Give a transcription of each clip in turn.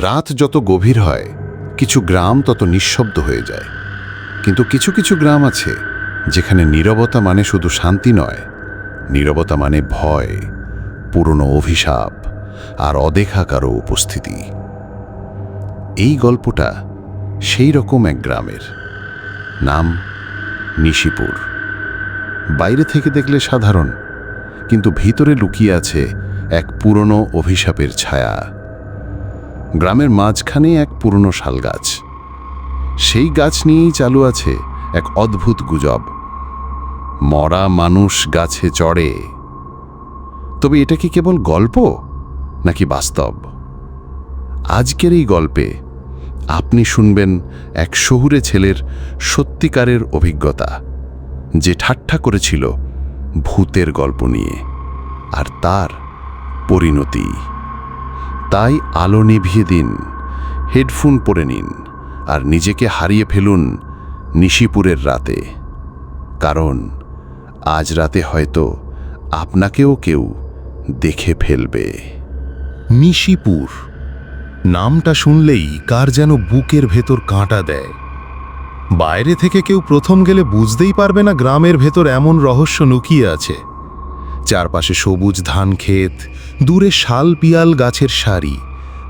রাত যত গভীর হয়, কিছু গ্রাম তত নিঃশব্দ হয়ে যায়। কিন্তু কিছু কিছু গ্রাম আছে, যেখানে নীরবতা মানে শুধু শান্তি নয়, নীরবতা মানে ভয়, পুরনো অভিশাপ আর অদেখা কারও উপস্থিতি। এই গল্পটা সেই রকম এক গ্রামের। নাম নিশিপুর। বাইরে থেকে দেখলে সাধারণ, কিন্তু ভিতরে লুকিয়ে আছে এক পুরনো অভিশাপের ছায়া। গ্রামের মাঝখানে এক পুরনো শাল গাছ। সেই গাছ নিয়েই চালু আছে এক অদ্ভুত গুজব। মরা মানুষ গাছে চড়ে। তবে এটা কি কেবল গল্প, নাকি বাস্তব? আজকের এই গল্পে আপনি শুনবেন এক শহুরে ছেলের সত্যিকারের অভিজ্ঞতা, যে ঠাট্টা করেছিল ভূতের গল্প নিয়ে, আর তার পরিণতি। তাই আলো নিভিয়ে দিন, হেডফোন পরে নিন, আর নিজেকে হারিয়ে ফেলুন নিশিপুরের রাতে। কারণ আজ রাতে হয়তো আপনাকেও কেউ দেখে ফেলবে। নিশিপুর। নামটা শুনলেই কার যেন বুকের ভেতর কাঁটা দেয়। বাইরে থেকে কেউ প্রথম গেলে বুঝতেই পারবে না গ্রামের ভেতর এমন রহস্য লুকিয়ে আছে। চারপাশে সবুজ ধান ক্ষেত, দূরে শাল পিয়াল গাছের সারি,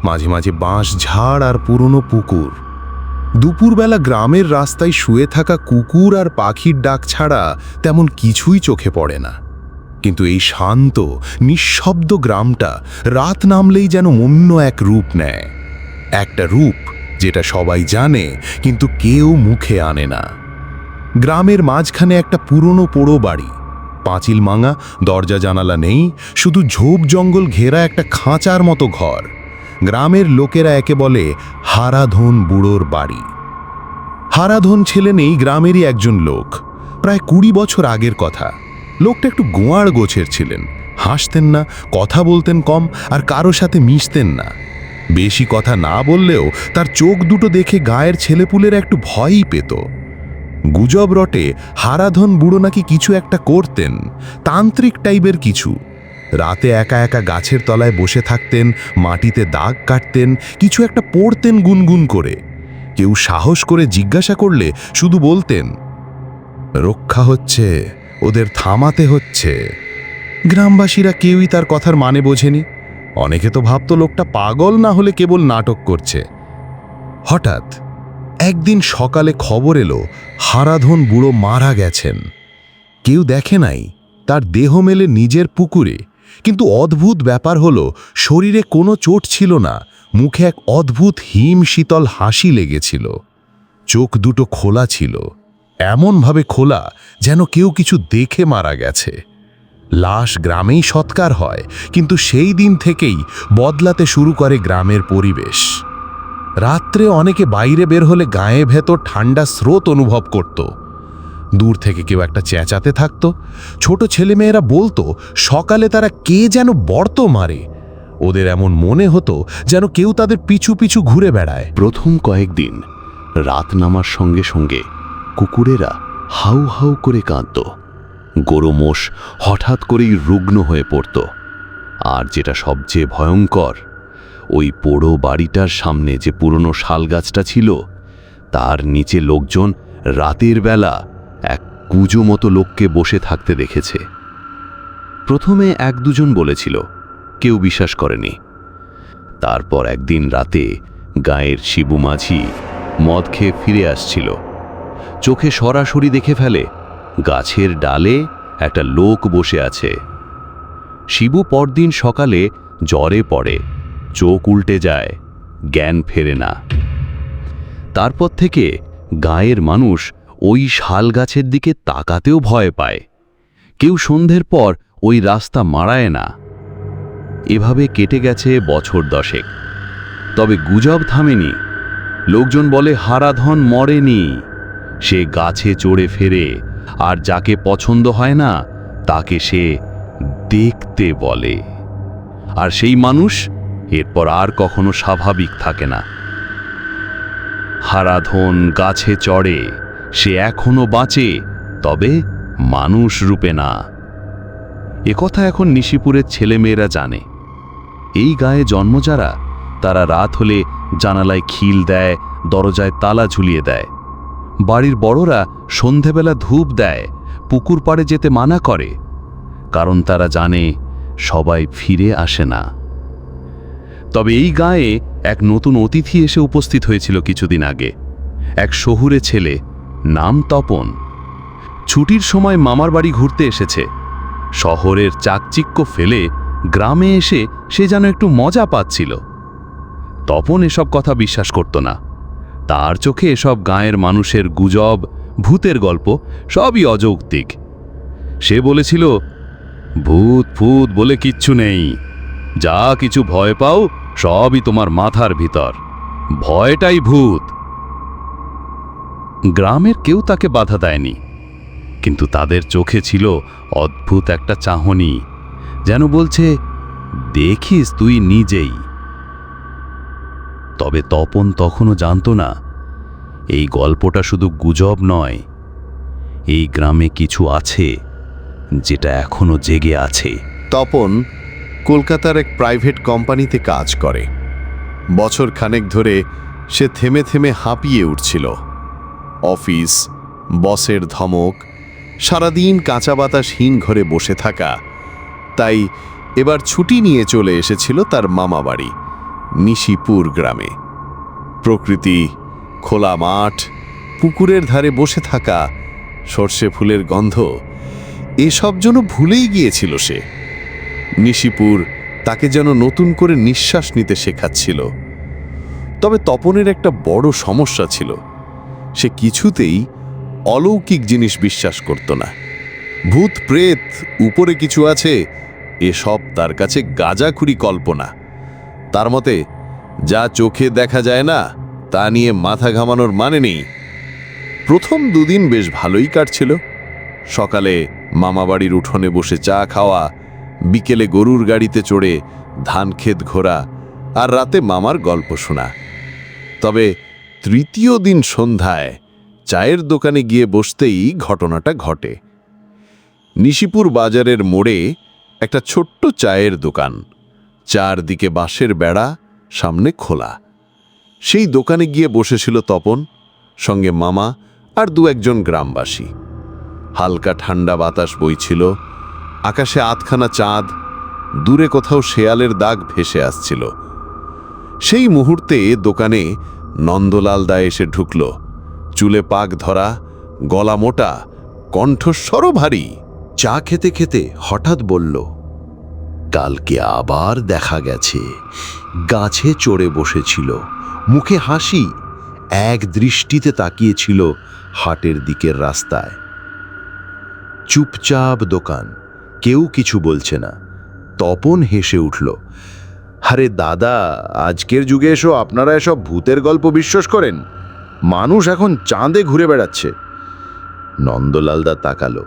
মাঝে মাঝে বাঁশ, ঝাড় আর পুরনো পুকুর। দুপুরবেলা গ্রামের রাস্তায় শুয়ে থাকা কুকুর আর পাখির ডাক ছাড়া তেমন কিছুই চোখে পড়ে না। কিন্তু এই শান্ত, নিঃশব্দ গ্রামটা রাত নামলেই যেন অন্য এক রূপ নেয়। একটা রূপ যেটা সবাই জানে, কিন্তু কেউ মুখে আনে না। গ্রামের মাঝখানে একটা পুরনো পোড়ো বাড়ি। পাঁচিল মাঙা, দরজা জানালা নেই, শুধু ঝোপ জঙ্গল ঘেরা একটা খাঁচার মতো ঘর। গ্রামের লোকেরা একে বলে হারাধন বুড়োর বাড়ি। হারাধন ছিলেন এই গ্রামেরই একজন লোক। প্রায় কুড়ি বছর আগের কথা। লোকটা একটু গোয়াড় গোছের ছিলেন। হাসতেন না, কথা বলতেন কম, আর কারও সাথে মিশতেন না। বেশি কথা না বললেও তার চোখ দুটো দেখে গায়ের ছেলেপুলের একটু ভয়ই পেত। গুজব রটে হারাধন বুড়ো নাকি কিছু একটা করতেন, তান্ত্রিক টাইপের কিছু। রাতে একা একা গাছের তলায় বসে থাকতেন, মাটিতে দাগ কাটতেন, কিছু একটা পড়তেন গুনগুন করে। কেউ সাহস করে জিজ্ঞাসা করলে শুধু বলতেন, রক্ষা হচ্ছে, ওদের থামাতে হচ্ছে। গ্রামবাসীরা কেউই তার কথার মানে বোঝেনি। অনেকে তো ভাবত লোকটা পাগল না হলে কেবল নাটক করছে। হঠাৎ একদিন সকালে খবর এলো হারাধন বুড়ো মারা গেছেন। কেউ দেখে নাই, তার দেহ মেলে নিজের পুকুরে। কিন্তু অদ্ভুত ব্যাপার হলো, শরীরে কোনো চোট ছিল না, মুখে এক অদ্ভুত হিম শীতল হাসি লেগেছিল। চোখ দুটো খোলা ছিল, এমনভাবে খোলা যেন কেউ কিছু দেখে মারা গেছে। লাশ গ্রামেই সৎকার হয়, কিন্তু সেই দিন থেকেই বদলাতে শুরু করে গ্রামের পরিবেশ। রাত্রে অনেকে বাইরে বের হলে গায়ে ভেতর ঠান্ডা স্রোত অনুভব করত। দূর থেকে কেউ একটা চেঁচাতে থাকত। ছোট ছেলেমেয়েরা বলতো, সকালে তারা কে যেন বর্ত মারে। ওদের এমন মনে হতো যেন কেউ তাদের পিছু পিছু ঘুরে বেড়ায়। প্রথম কয়েকদিন রাত নামার সঙ্গে সঙ্গে কুকুরেরা হাউ হাউ করে কাঁদত। গরু মোষ হঠাৎ করেই রুগ্ন হয়ে পড়ত। আর যেটা সবচেয়ে ভয়ঙ্কর ওই পোড়ো বাড়িটার সামনে যে পুরনো শাল গাছটা ছিল, তার নিচে লোকজন রাতের বেলা এক কুজো মতো লোককে বসে থাকতে দেখেছে। প্রথমে এক দুজন বলেছিল, কেউ বিশ্বাস করেনি। তারপর একদিন রাতে গায়ের শিবু মাঝি মদ খেয়ে ফিরে আসছিল। চোখে সরাসরি দেখে ফেলে গাছের ডালে একটা লোক বসে আছে। শিবু পরদিন সকালে জ্বরে পড়ে। চোখ উল্টে যায়, জ্ঞান ফেরে না। তারপর থেকে গায়ের মানুষ ওই শাল গাছের দিকে তাকাতেও ভয় পায়। কেউ সন্ধ্যের পর ওই রাস্তা মারায় না। এভাবে কেটে গেছে বছর দশেক। তবে গুজব থামেনি। লোকজন বলে, হারাধন মরেনি। সে গাছে চড়ে ফেরে। আর যাকে পছন্দ হয় না, তাকে সে দেখতে বলে। আর সেই মানুষ এরপর আর কখনো স্বাভাবিক থাকে না। হারাধন গাছে চড়ে, সে এখনও বাঁচে, তবে মানুষ রূপে না। একথা এখন নিশিপুরের ছেলেমেয়েরা জানে। এই গায়ে জন্ম যারা, তারা রাত হলে জানালায় খিল দেয়, দরজায় তালা ঝুলিয়ে দেয়। বাড়ির বড়রা সন্ধেবেলা ধূপ দেয়, পুকুর পাড়ে যেতে মানা করে। কারণ তারা জানে, সবাই ফিরে আসে না। তবে এই গায়ে এক নতুন অতিথি এসে উপস্থিত হয়েছিল কিছুদিন আগে। এক শহুরে ছেলে নাম তপন। ছুটির সময় মামার বাড়ি ঘুরতে এসেছে। শহরের চাকচিক্য ফেলে গ্রামে এসে সে যেন একটু মজা পাচ্ছিল। তপন এসব কথা বিশ্বাস করত না। তার চোখে এসব গাঁয়ের মানুষের গুজব, ভূতের গল্প সবই অযৌক্তিক। সে বলেছিল, ভূত ফুত বলে কিচ্ছু নেই। যা কিছু ভয় পাও, সবই তোমার মাথার ভিতর। ভয়টাই ভূত। গ্রামের কেউ তাকে বাধা দেয়নি, কিন্তু তাদের চোখে ছিল অদ্ভুত একটা চাহনি, যেন বলছে, দেখিস তুই নিজেই। তবে তপন তখনও জানত না, এই গল্পটা শুধু গুজব নয়, এই গ্রামে কিছু আছে, যেটা এখনও জেগে আছে। তপন কলকাতার এক প্রাইভেট কোম্পানিতে কাজ করে। বছর খানেক ধরে সে থেমে থেমে হাঁপিয়ে উঠছিল। অফিস, বসের ধমক, সারাদিন কাঁচা বাতাসহীন ঘরে বসে থাকা। তাই এবার ছুটি নিয়ে চলে এসেছিল তার মামা বাড়ি, নিশিপুর গ্রামে। প্রকৃতি খোলা মাঠ, পুকুরের ধারে বসে থাকা, সর্ষে ফুলের গন্ধ, এসব যেন ভুলেই গিয়েছিল সে। নিশিপুর তাকে যেন নতুন করে নিঃশ্বাস নিতে শেখাচ্ছিল। তবে তপনের একটা বড় সমস্যা ছিল। সে কিছুতেই অলৌকিক জিনিস বিশ্বাস করত না। ভূত, প্রেত, উপরে কিছু আছে, এসব তার কাছে গাজাখুরি কল্পনা। তার মতে, যা চোখে দেখা যায় না, তা নিয়ে মাথা ঘামানোর মানে নেই। প্রথম দুদিন বেশ ভালোই কাটছিল। সকালে মামাবাড়ির উঠোনে বসে চা খাওয়া বিকেলে গরুর গাড়িতে চড়ে ধান ক্ষেত ঘোরা আর রাতে মামার গল্প শোনা। তবে তৃতীয় দিন সন্ধ্যায় চায়ের দোকানে গিয়ে বসতেই ঘটনাটা ঘটে। নিশিপুর বাজারের মোড়ে একটা ছোট্ট চায়ের দোকান। চারদিকে বাঁশের বেড়া, সামনে খোলা। সেই দোকানে গিয়ে বসেছিল তপন, সঙ্গে মামা আর দু একজন গ্রামবাসী। হালকা ঠান্ডা বাতাস বইছিল আকাশে আধখানা চাঁদ, দূরে কোথাও শেয়ালের দাগ ভেসে আসছিল। সেই মুহূর্তে দোকানে নন্দলাল দা এসে ঢুকল। চুলে পাক ধরা, গলা মোটা কণ্ঠস্বরও ভারী। চা খেতে খেতে হঠাৎ বলল, কালকে আবার দেখা গেছে। গাছে চড়ে বসেছিল। মুখে হাসি, এক দৃষ্টিতে তাকিয়েছিল হাটের দিকের রাস্তায়। চুপচাপ দোকান কেউ কিছু বলছে না। তপন হেসে উঠল, আরে দাদা, আজকের যুগে এসো, আপনারা এসব ভূতের গল্প বিশ্বাস করেন? মানুষ এখন চাঁদে ঘুরে বেড়াচ্ছে। নন্দলালদা তাকালো,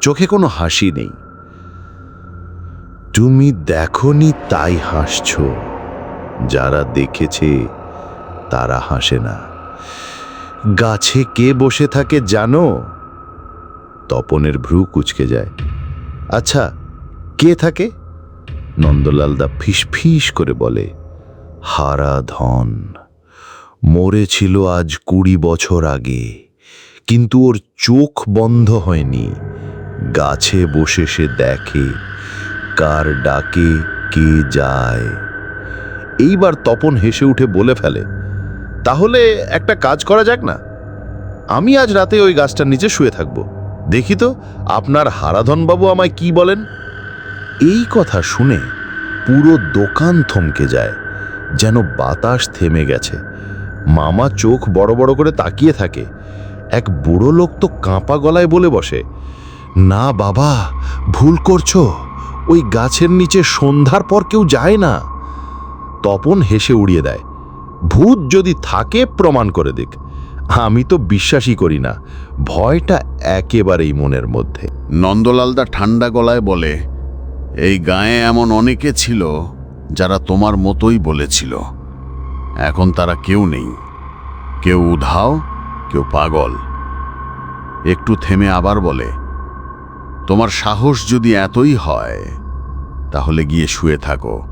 চোখে কোনো হাসি নেই। তুমি দেখনি তাই হাসছ, যারা দেখেছে তারা হাসে না। গাছে কে বসে থাকে জানো? তপনের ভ্রু কুচকে যায়। আচ্ছা কে থাকে? নন্দলালদা ফিস ফিস করে বলে, হারা ধন, মরেছিল আজ কুড়ি বছর আগে, কিন্তু ওর চোখ বন্ধ হয়নি, গাছে বসে সে দেখে, কার ডাকে কে যায়। এইবার তপন হেসে উঠে বলে ফেলে, তাহলে একটা কাজ করা যাক না? আমি আজ রাতে ওই গাছটার নিচে শুয়ে থাকব। দেখি তো, আপনার হারাধনবাবু আমায় কি বলেন? এই কথা শুনে পুরো দোকান থমকে যায়, যেন বাতাস থেমে গেছে। মামা চোখ বড় বড় করে তাকিয়ে থাকে। এক বুড়ো লোক তো কাঁপা গলায় বলে বসে, না বাবা, ভুল করছ, ওই গাছের নিচে সন্ধ্যার পর কেউ যায় না। তপন হেসে উড়িয়ে দেয়, ভূত যদি থাকে, প্রমাণ করে দিক। আমি তো বিশ্বাসই করি না। ভয়টা একেবারেই মনের মধ্যে। নন্দলালদা ঠান্ডা গলায় বলে, এই গায়ে এমন অনেকে ছিল যারা তোমার মতোই বলেছিল। এখন তারা কেউ নেই। কেউ উধাও, কেউ পাগল। একটু থেমে আবার বলে, তোমার সাহস যদি এতই হয়, তাহলে গিয়ে শুয়ে থাকো।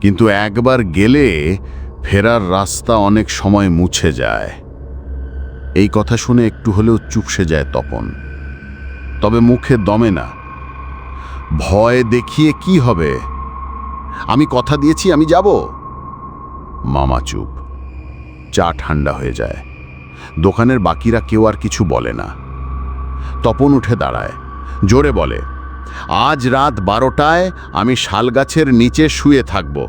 কিন্তু একবার গেলে ফেরার রাস্তা অনেক সময় মুছে যায়। এই কথা শুনে একটু হলেও চুপসে যায় তপন। তবে মুখে দমে না। ভয় দেখিয়ে কি হবে? আমি কথা দিয়েছি, আমি যাব? মামা চুপ। চা ঠান্ডা হয়ে যায়। দোকানের বাকিরা কেউ আর কিছু বলে না। তপন উঠে দাঁড়ায়। জোরে বলে, আজ রাত বারোটায় আমি শালগাছের নিচে শুয়ে থাকব।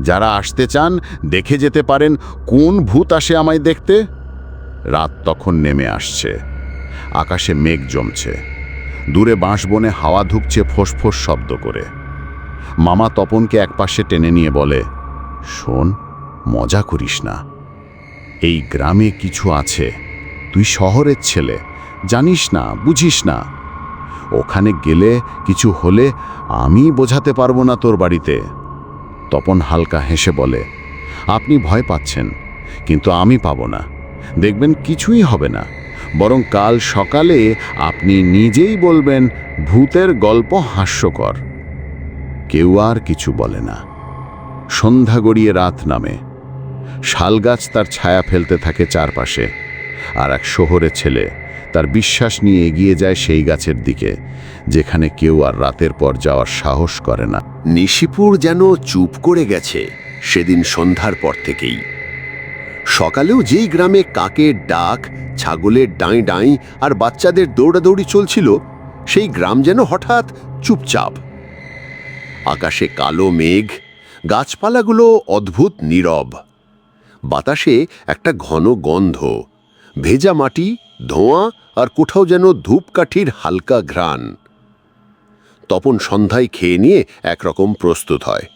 যারা আসতে চান, দেখে যেতে পারেন কোন ভূত আসে আমায় দেখতে। রাত তখন নেমে আসছে। আকাশে মেঘ জমছে। দূরে বাঁশবনে হাওয়া ধুকছে ফোঁস শব্দ করে। মামা তপনকে একপাশে টেনে নিয়ে বলে, শোন, মজা করিস না। এই গ্রামে কিছু আছে। তুই শহরের ছেলে। জানিস না, বুঝিস না। ওখানে গেলে, কিছু হলে আমি বোঝাতে পারব না তোর বাড়িতে। তপন হালকা হেসে বলে, আপনি ভয় পাচ্ছেন, কিন্তু আমি পাবো না। দেখবেন কিছুই হবে না। বরং কাল সকালে আপনি নিজেই বলবেন, ভূতের গল্প হাস্যকর। কেউ আর কিছু বলে না। সন্ধ্যা গড়িয়ে রাত নামে। শালগাছ তার ছায়া ফেলতে থাকে চারপাশে। আর এক শহরে ছেলে তার বিশ্বাস নিয়ে এগিয়ে যায় সেই গাছের দিকে, যেখানে কেউ আর রাতের পর যাওয়ার সাহস করে না। নিশিপুর যেন চুপ করে গেছে, সেদিন সন্ধ্যার পর থেকেই। সকালেও যেই গ্রামে কাকের ডাক, ছাগলের ডাঁই ডাঁই আর বাচ্চাদের দৌড়াদৌড়ি চলছিল, সেই গ্রাম যেন হঠাৎ চুপচাপ। আকাশে কালো মেঘ, গাছপালাগুলো অদ্ভুত নীরব। বাতাসে একটা ঘন গন্ধ, ভেজা মাটি, ধোঁয়া আর কোথাও যেন ধূপকাঠির হালকা ঘ্রাণ। তপন সন্ধ্যায় খেয়ে নিয়ে একরকম প্রস্তুত হয়।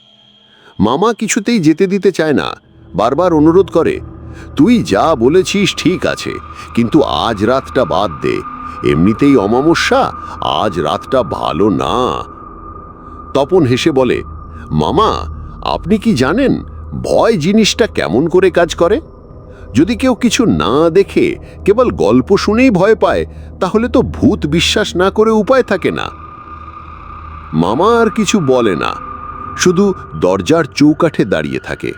মামা কিছুতেই যেতে দিতে চায় না, বারবার অনুরোধ করে তুই যা বলেছিস ঠিক আছে, কিন্তু আজ রাতটা বাদ দে। এমনিতেই অমাবস্যা, আজ রাতটা ভালো না। তপন হেসে বলে, মামা, আপনি কি জানেন ভয় জিনিসটা কেমন করে কাজ করে? যদি কেউ কিছু না দেখে, কেবল গল্প শুনেই ভয় পায়, তাহলে তো ভূত বিশ্বাস না করে উপায় থাকে না। মামা আর কিছু বলে না, শুধু দরজার চৌকাঠে দাঁড়িয়ে থাকে।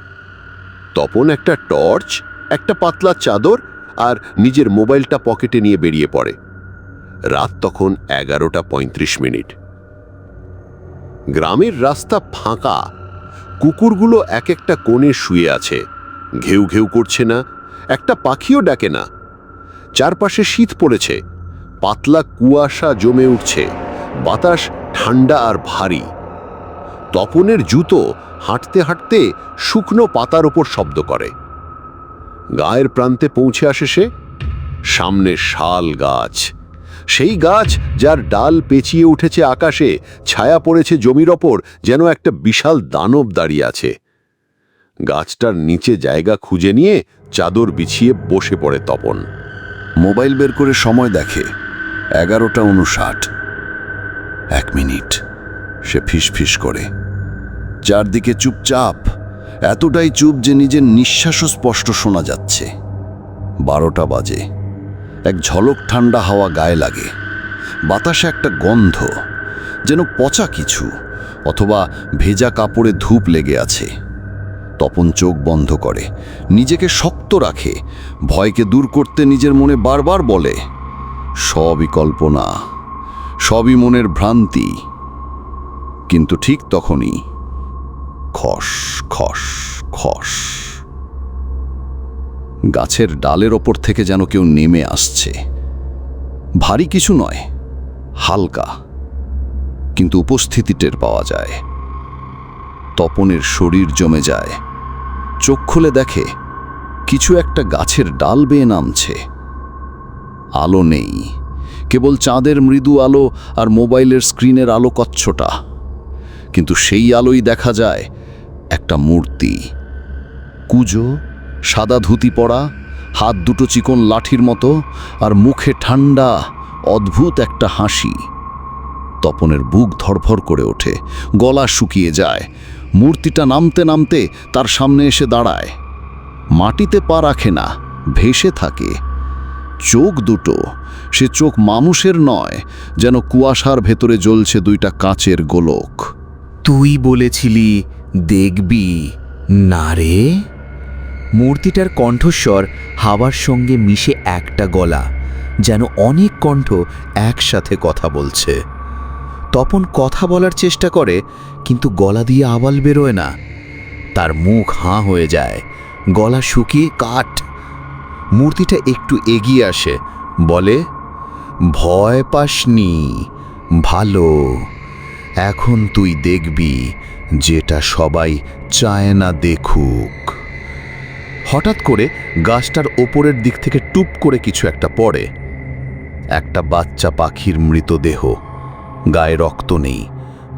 তপন একটা টর্চ একটা পাতলা চাদর আর নিজের মোবাইলটা পকেটে নিয়ে বেরিয়ে পড়ে। রাত তখন এগারোটা পঁয়ত্রিশ মিনিট। গ্রামের রাস্তা ফাঁকা। কুকুরগুলো এক একটা কোণে শুয়ে আছে। ঘেউ ঘেউ করছে না। একটা পাখিও ডাকে না। চারপাশে শীত পড়েছে। পাতলা কুয়াশা জমে উঠছে। বাতাস ঠান্ডা আর ভারী। তপনের জুতো হাঁটতে হাঁটতে শুকনো পাতার ওপর শব্দ করে। গায়ের প্রান্তে পৌঁছে আসে সে? সামনে শাল গাছ। সেই গাছ যার ডাল পেঁচিয়ে উঠেছে আকাশে, ছায়া পড়েছে জমির ওপর, যেন একটা বিশাল দানব দাঁড়িয়ে আছে। গাছটার নিচে জায়গা খুঁজে নিয়ে চাদর বিছিয়ে বসে পড়ে তপন। মোবাইল বের করে সময় দেখে। এগারোটা উনষাট এক মিনিট। সে ফিস ফিস করে। চারদিকে চুপচাপ। এতটাই চুপ যে নিজের নিঃশ্বাসও স্পষ্ট শোনা যাচ্ছে। বারোটা বাজে। এক ঝলক ঠান্ডা হাওয়া গায়ে লাগে। বাতাসে একটা গন্ধ, যেন পচা কিছু, অথবা ভেজা কাপড়ে ধূপ লেগে আছে। তপন চোখ বন্ধ করে, নিজেকে শক্ত রাখে, ভয়কে দূর করতে নিজের মনে বারবার বলে, সবই কল্পনা, সবই মনের ভ্রান্তি। কিন্তু ঠিক তখনই খস খস খস। গাছের ডালের ওপর থেকে যেন কেউ নেমে আসছে। ভারী কিছু নয়, হালকা। কিন্তু উপস্থিতি টের পাওয়া যায়। তপনের শরীর জমে যায়। চোখ খুলে দেখে, কিছু একটা গাছের ডাল বেয়ে নামছে। আলো নেই, কেবল চাঁদের মৃদু আলো আর মোবাইলের স্ক্রিনের আলো কচ্ছটা। কিন্তু সেই আলোই দেখা যায় একটা মূর্তি। কুজো, সাদা ধুতি পরা, হাত দুটো চিকন লাঠির মতো আর মুখে ঠান্ডা, অদ্ভুত একটা হাসি। তপনের বুক ধরফর করে ওঠে, গলা শুকিয়ে যায়। মূর্তিটা নামতে নামতে তার সামনে এসে দাঁড়ায়। মাটিতে পা রাখে না, ভেসে থাকে। চোখ দুটো, সে চোখ মানুষের নয়, যেন কুয়াশার ভেতরে জ্বলছে দুইটা কাচের গোলক। তুই বলেছিলি দেখবি। না রে। মূর্তিটার কণ্ঠস্বর হাওয়ার সঙ্গে মিশে একটা গলা, যেন অনেক কণ্ঠ একসাথে কথা বলছে। তপন কথা বলার চেষ্টা করে, কিন্তু গলা দিয়ে আওয়াল বেরোয় না। তার মুখ হাঁ হয়ে যায়, গলা শুকিয়ে কাঠ। মূর্তিটা একটু এগিয়ে আসে, বলে, ভয় পাসনি, ভালো। এখন তুই দেখবি যেটা সবাই চায় না দেখুক। হঠাৎ করে গাছটার ওপরের দিক থেকে টুপ করে কিছু একটা পড়ে। একটা বাচ্চা পাখির মৃতদেহ। গায়ে রক্ত নেই,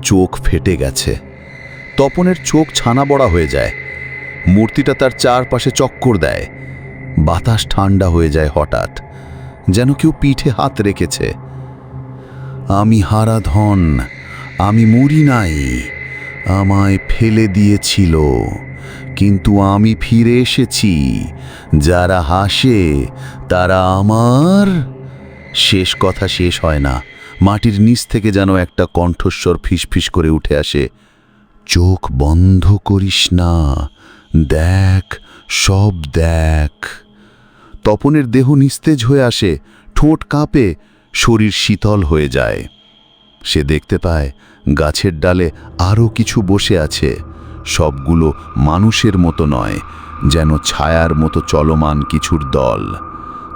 চোখ ফেটে গেছে। তপনের চোখ ছানা বড়া হয়ে যায়। মূর্তিটা তার চারপাশে চক্কর দেয়। বাতাস ঠান্ডা হয়ে যায় হঠাৎ, যেন কেউ পিঠে হাত রেখেছে। আমি হারা ধন আমি মরি নাই। আমায় ফেলে দিয়েছিল। কিন্তু আমি ফিরে এসেছি। যারা হাসে, তারা আমার শেষ কথা শেষ হয় না। মাটির নিচ থেকে যেন একটা কণ্ঠস্বর ফিসফিস করে উঠে আসে। চোখ বন্ধ করিস না। দেখ, সব দেখ। তপনের দেহ নিস্তেজ হয়ে আসে। ঠোঁট কাঁপে। শরীর শীতল হয়ে যায়। সে দেখতে পায় গাছের ডালে আরও কিছু বসে আছে। সবগুলো মানুষের মতো নয়, যেন ছায়ার মতো চলমান কিছুর দল।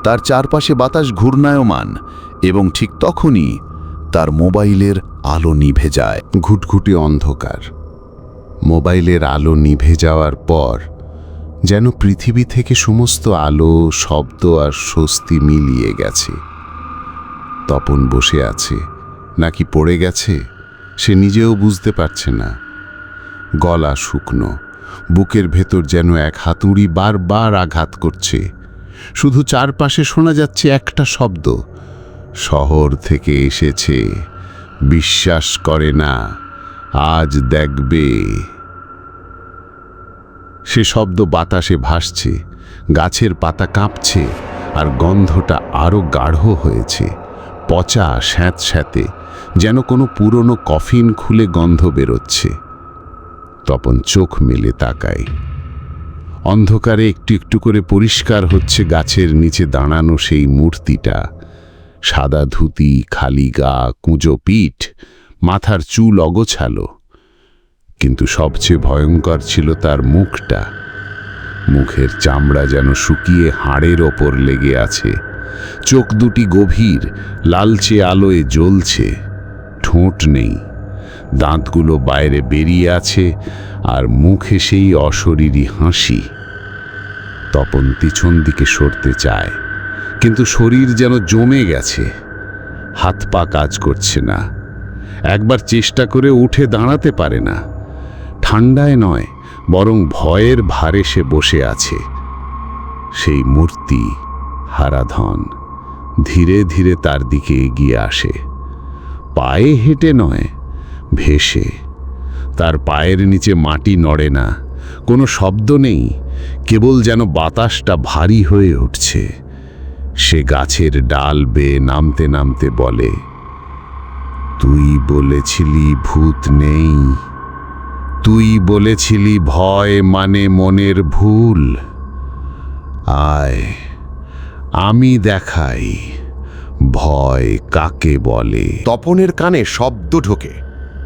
তার চারপাশে বাতাস ঘূর্ণায়মান এবং ঠিক তখনই তার মোবাইলের আলো নিভে যায়। ঘুটঘুটে অন্ধকার। মোবাইলের আলো নিভে যাওয়ার পর যেন পৃথিবী থেকে সমস্ত আলো, শব্দ আর স্বস্তি মিলিয়ে গেছে। তপন বসে আছে, নাকি পড়ে গেছে? সে নিজেও বুঝতে পারছে না। গলা শুকনো, বুকের ভেতর যেন এক হাতুড়ি বারবার আঘাত করছে। শুধু চারপাশে শোনা যাচ্ছে একটা শব্দ। শহর থেকে এসেছে। বিশ্বাস করে না, আজ দেখবে। সে শব্দ বাতাসে ভাসছে, গাছের পাতা কাঁপছে, আর গন্ধটা আরও গাঢ় হয়েছে। পচা স্যাঁত স্যাঁতে যেন কোনো পুরনো কফিন খুলে গন্ধ বেরোচ্ছে। তপন চোখ মেলে তাকায়। অন্ধকারে একটু একটু করে পরিষ্কার হচ্ছে গাছের নিচে দাঁড়ানো সেই মূর্তিটা। সাদা ধুতি, খালি গা, কুঁজো পিঠ, মাথার চুল অগোছালো। কিন্তু সবচেয়ে ভয়ঙ্কর ছিল তার মুখটা। মুখের চামড়া যেন শুকিয়ে হাড়ের ওপর লেগে আছে। চোখ দুটি গভীর, লালচে আলোয় জ্বলছে, ঠোঁট নেই। দাঁতগুলো বাইরে বেরিয়ে আছে আর মুখে সেই অশরীরী হাসি। তপন পিছন দিকে সরতে চায়, কিন্তু শরীর যেন জমে গেছে। হাত পা কাজ করছে না, একবার চেষ্টা করে উঠে দাঁড়াতে পারে না। ঠান্ডায় নয়, বরং ভয়ের ভারে সে বসে আছে। সেই মূর্তি হারাধন ধীরে ধীরে তার দিকে এগিয়ে আসে। পায়ে হেঁটে নয়, ভেসে। তার পায়ের নিচে মাটি নড়ে না, কোনো শব্দ নেই, কেবল যেন বাতাসটা ভারী হয়ে উঠছে। সে গাছের ডাল বেয়ে নামতে নামতে বলে, তুই বলেছিলি ভূত নেই, তুই বলেছিলি ভয় মানে মনের ভুল। আয়। আমি দেখাই, ভয় কাকে বলে? তপনের কানে শব্দ ঢোকে,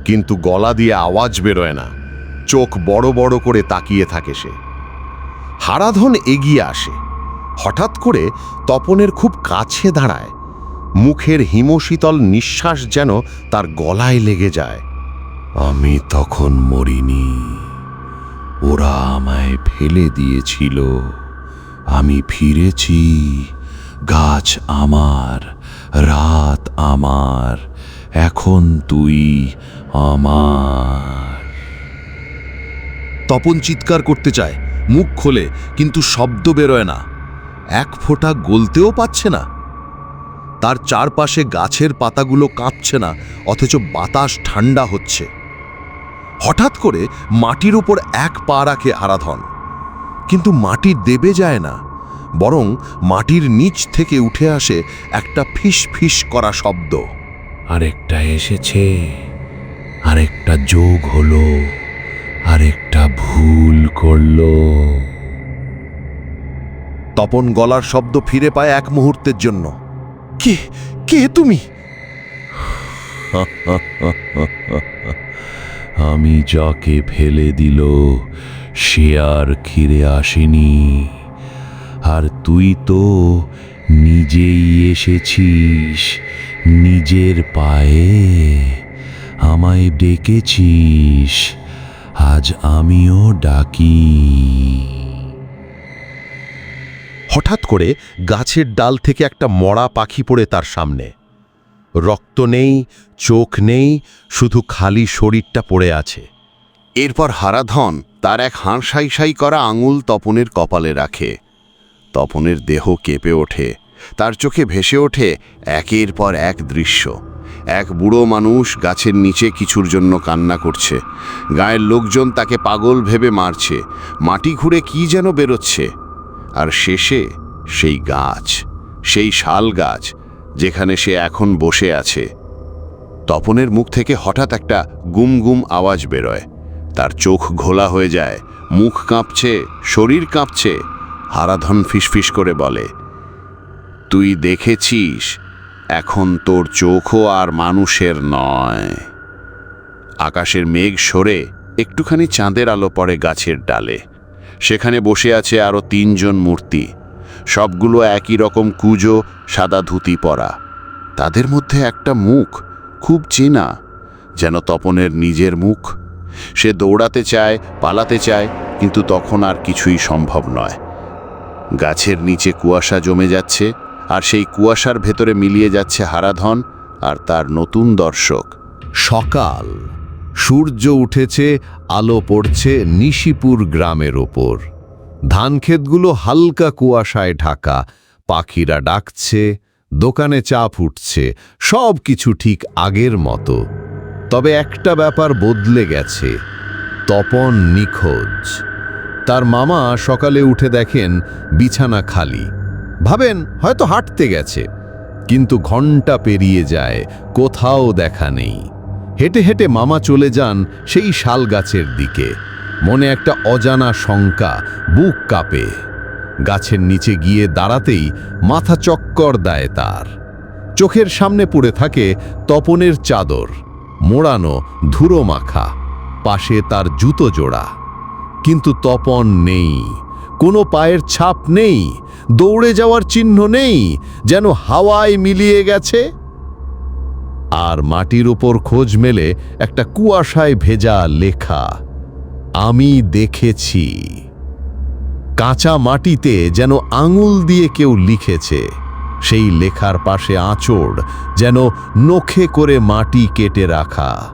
কিন্তু গলা দিয়ে আওয়াজ বেরোয় না। চোখ বড় বড় করে তাকিয়ে থাকে সে। হারাধন এগিয়ে আসে। হঠাৎ করে তপনের খুব কাছে দাঁড়ায়। মুখের হিমশীতল নিঃশ্বাস যেন তার গলায় লেগে যায়। আমি তখন মরিনি। ওরা আমায় ফেলে দিয়েছিল। আমি ফিরেছি। গাছ আমার, রাত আমার, এখন তুই আমার। তপন চিৎকার করতে চায়, মুখ খোলে, কিন্তু শব্দ বেরোয় না। এক ফোঁটা গলতেও পাচ্ছে না। তার চারপাশে গাছের পাতাগুলো কাঁপছে না, অথচ বাতাস ঠান্ডা হচ্ছে। হঠাৎ করে মাটির উপর এক পা রাখে আরাধন, কিন্তু মাটি দেবে যায় না। বরং মাটির নিচ থেকে উঠে আসে একটা ফিস ফিস করা শব্দ। আরেকটা এসেছে আরেকটা যোগ হলো আরেকটা ভুল করল। তপন গলার শব্দ ফিরে পায় এক মুহূর্তের জন্য। কে কে তুমি? আমি যাকে ফেলে দিল সে আর ফিরে আসেনি। আর তুই তো নিজেই এসেছিস নিজের পায়ে। আমায় ডেকেছিস, আজ আমিও ডাকি। হঠাৎ করে গাছের ডাল থেকে একটা মরা পাখি পড়ে তার সামনে। রক্ত নেই, চোখ নেই, শুধু খালি শরীরটা পড়ে আছে। এরপর হারাধন তার এক হাঁসাই সাই করা আঙুল তপনের কপালে রাখে। তপনের দেহ কেঁপে ওঠে। তার চোখে ভেসে ওঠে একের পর এক দৃশ্য। এক বুড়ো মানুষ গাছের নিচে কিছুর জন্য কান্না করছে। গায়ের লোকজন তাকে পাগল ভেবে মারছে। মাটি ঘুরে কি যেন বেরোচ্ছে। আর শেষে সেই গাছ, সেই শাল গাছ যেখানে সে এখন বসে আছে। তপনের মুখ থেকে হঠাৎ একটা গুম গুম আওয়াজ বেরোয়। তার চোখ ঘোলা হয়ে যায়, মুখ কাঁপছে, শরীর কাঁপছে। হারাধন ফিসফিস করে বলে, তুই দেখেছিস, এখন তোর চোখও আর মানুষের নয়। আকাশের মেঘ সরে একটুখানি চাঁদের আলো পড়ে গাছের ডালে। সেখানে বসে আছে আরও তিনজন মূর্তি। সবগুলো একই রকম কুজো, সাদা ধুতি পরা। তাদের মধ্যে একটা মুখ খুব চেনা, যেন তপনের নিজের মুখ। সে দৌড়াতে চায়, পালাতে চায়, কিন্তু তখন আর কিছুই সম্ভব নয়। গাছের নিচে কুয়াশা জমে যাচ্ছে, আর সেই কুয়াশার ভেতরে মিলিয়ে যাচ্ছে হারাধন আর তার নতুন দর্শক। সকাল। সূর্য উঠেছে, আলো পড়ছে নিশিপুর গ্রামের ওপর। ধানক্ষেতগুলো হালকা কুয়াশায় ঢাকা, পাখিরা ডাকছে, দোকানে চা ফুটছে সব কিছু ঠিক আগের মতো। তবে একটা ব্যাপার বদলে গেছে, তপন নিখোঁজ। তার মামা সকালে উঠে দেখেন বিছানা খালি। ভাবেন হয়তো হাঁটতে গেছে, কিন্তু ঘণ্টা পেরিয়ে যায়, কোথাও দেখা নেই। হেঁটে হেঁটে মামা চলে যান সেই শাল গাছের দিকে। মনে একটা অজানা শঙ্কা বুক কাঁপে। গাছের নিচে গিয়ে দাঁড়াতেই মাথা চক্কর দেয় তার। চোখের সামনে পড়ে থাকে তপনের চাদর, মোড়ানো ধুরো মাখা, পাশে তার জুতো জোড়া। কিন্তু তপন নেই। কোনো পায়ের ছাপ নেই। দৌড়ে যাওয়ার চিহ্ন নেই। যেন হাওয়ায় মিলিয়ে গেছে। আর মাটির ওপর খোঁজ মেলে একটা কুয়াশায় ভেজা লেখা, আমি দেখেছি। কাঁচা মাটিতে যেন আঙুল দিয়ে কেউ লিখেছে। সেই লেখার পাশে আঁচড় যেন নখে করে মাটি কেটে রাখা।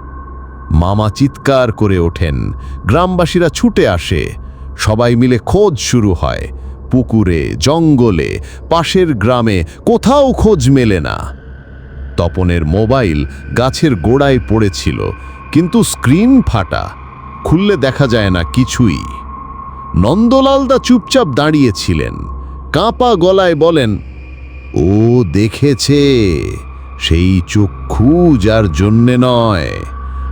মামা চিৎকার করে ওঠেন। গ্রামবাসীরা ছুটে আসে। সবাই মিলে খোঁজ শুরু হয়। পুকুরে, জঙ্গলে, পাশের গ্রামে কোথাও খোঁজ মেলে না। তপনের মোবাইল গাছের গোড়ায় পড়েছিল, কিন্তু স্ক্রিন ফাটা। খুললে দেখা যায় না কিছুই। নন্দলালদা চুপচাপ দাঁড়িয়েছিলেন। কাঁপা গলায় বলেন, ও দেখেছে, সেই চক্ষু যার জন্যে নয়।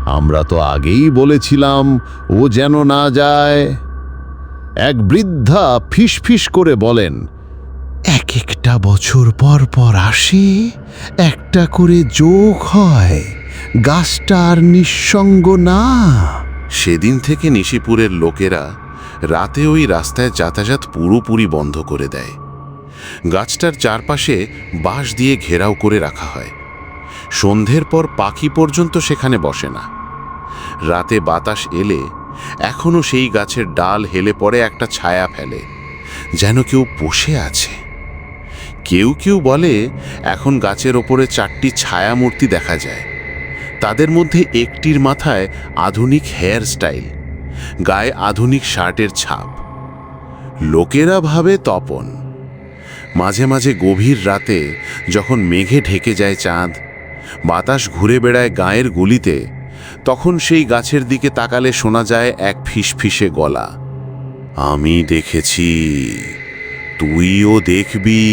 আমরা তো আগেই বলেছিলাম, ও যেন না যায়। এক বৃদ্ধা ফিসফিস করে বলেন, এক একটা বছর পর পর আসে, একটা করে যোগ হয়, গাছটা আর নিঃসঙ্গ না। সেদিন থেকে নিশিপুরের লোকেরা রাতে ওই রাস্তায় যাতায়াত পুরোপুরি বন্ধ করে দেয়। গাছটার চারপাশে বাঁশ দিয়ে ঘেরাও করে রাখা হয়। সন্ধ্যের পর পাখি পর্যন্ত সেখানে বসে না। রাতে বাতাস এলে এখনও সেই গাছের ডাল হেলে পড়ে একটা ছায়া ফেলে, যেন কেউ বসে আছে। কেউ কেউ বলে, এখন গাছের ওপরে চারটি ছায়া মূর্তি দেখা যায়। তাদের মধ্যে একটির মাথায় আধুনিক হেয়ার স্টাইল, গায়ে আধুনিক শার্টের ছাপ। লোকেরা ভাবে তপন। মাঝে মাঝে গভীর রাতে যখন মেঘে ঢেকে যায় চাঁদ, বাতাস ঘুরে বেড়ায় গায়ের গুলিতে তখন সেই গাছের দিকে তাকালে শোনা যায় এক ফিসফিসে গলা, আমি দেখেছি, তুইও দেখবি।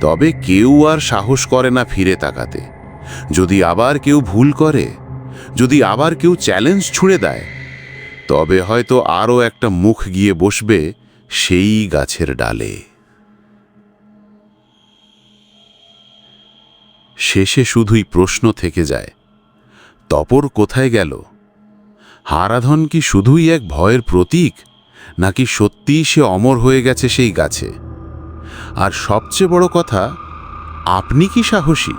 তবে কেউ আর সাহস করে না ফিরে তাকাতে। যদি আবার কেউ ভুল করে, যদি আবার কেউ চ্যালেঞ্জ ছুঁড়ে দেয়, তবে হয়তো আরও একটা মুখ গিয়ে বসবে সেই গাছের ডালে। শেষে শুধুই প্রশ্ন থেকে যায় তপর কোথায় গেল? হারাধন কি শুধুই এক ভয়ের প্রতীক, নাকি সত্যিই সে অমর হয়ে গেছে সেই গাছে? আর সবচেয়ে বড় কথা, আপনি কি সাহসী?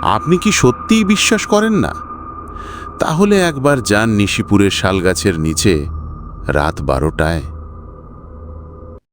আপনি কি সত্যিই বিশ্বাস করেন না? তাহলে একবার যান নিশিপুরের শালগাছের নিচে, রাত বারোটায়।